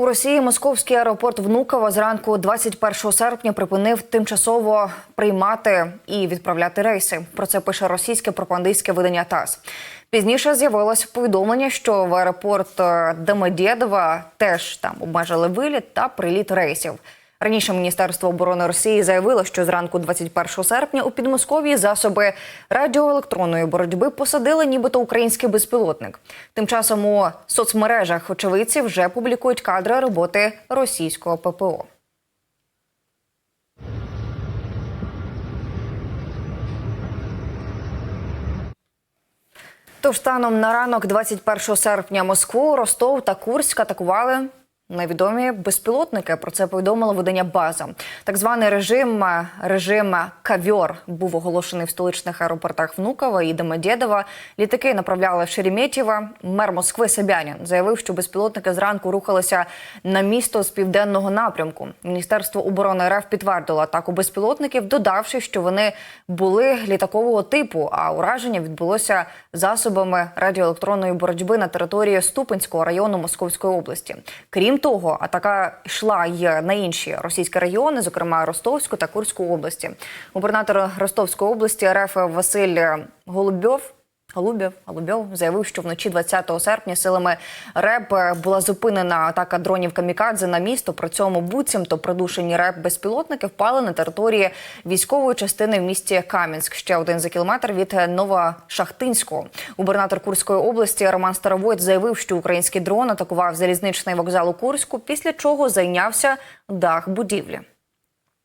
У Росії московський аеропорт Внуково зранку 21 серпня припинив тимчасово приймати і відправляти рейси. Про це пише російське пропагандистське видання ТАСС. Пізніше з'явилось повідомлення, що в аеропорт Домодєдова теж там обмежили виліт та приліт рейсів. Раніше Міністерство оборони Росії заявило, що зранку 21 серпня у Підмосков'ї засоби радіоелектронної боротьби посадили нібито український безпілотник. Тим часом у соцмережах очевидці вже публікують кадри роботи російського ППО. Тож станом на ранок 21 серпня Москву, Ростов та Курськ атакували невідомі безпілотники. Про це повідомило видання База. Так званий режим режим кавьор був оголошений в столичних аеропортах Внуково і Домодєдова. Літаки направляли в Шереметьєво. Мер Москви Собянін заявив, що безпілотники зранку рухалися на місто з південного напрямку. Міністерство оборони РФ підтвердило атаку безпілотників, додавши, що вони були літакового типу, а ураження відбулося засобами радіоелектронної боротьби на території Ступинського району Московської області. Крім того, атака йшла й на інші російські райони, зокрема Ростовську та Курську області. Губернатор Ростовської області РФ Василь Голубьов. Голубєв Голубьов заявив, що вночі 20 серпня силами РЕБ була зупинена атака дронів камікадзе на місто. При цьому буцімто придушені РЕБ безпілотники впали на території військової частини в місті Кам'янськ. Ще один за кілометр від Новошахтинського. Губернатор Курської області Роман Старовойт заявив, що український дрон атакував залізничний вокзал у Курську, після чого зайнявся дах будівлі.